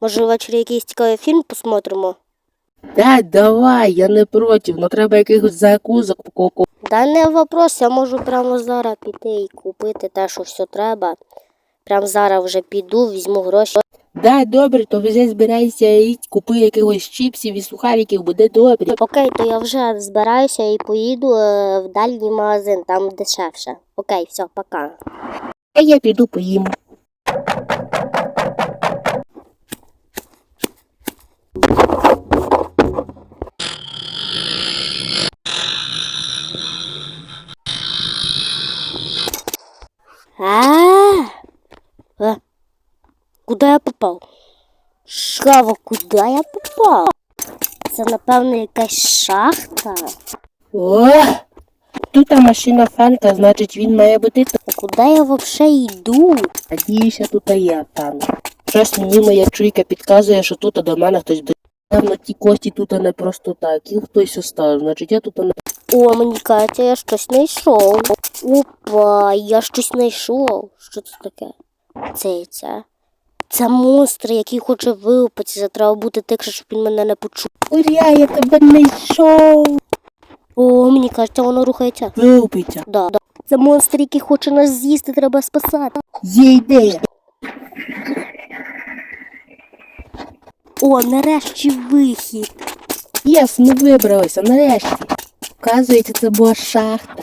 Може, ввечері якийсь цікавий фільм посмотримо? Да, давай, я не проти, но треба якихось закусок покупати. Да не вопрос, я можу прямо зараз піти і купити те, що все треба. Прямо зараз вже піду, візьму гроші. Да, добре, то вже збирайся і купи якихось чіпсів і сухариків, буде добре. Окей, то я вже збираюся і поїду е, в дальній магазин, там дешевше. Окей, все, пока. А я піду поїм. А, куда я попав? Шава, куда я попав? Це, напевно, якась шахта. О! Тут машина Фанка, значить він має бути. А куди я взагалі йду? Надіюся, тут є Фанк. Щось мені моя чуйка підказує, що тут до мене хтось до. Певно, ті кості тут не просто так, їх хтось оставив, значить я тут не. О, мені кажеться, я щось знайшов. Опа, я щось знайшов. Що це таке? Це це. Це монстр, який хоче вилупитися. Треба бути тихше, щоб він мене не почув. Уря, я тебе не йшов. О, мені кажеться, воно рухається. Вилупиться. Да, да. Це монстр, який хоче нас з'їсти, треба спасати. Є ідея. О, нарешті вихід. Єс, ми вибралися, нарешті. Вказується, це була шахта.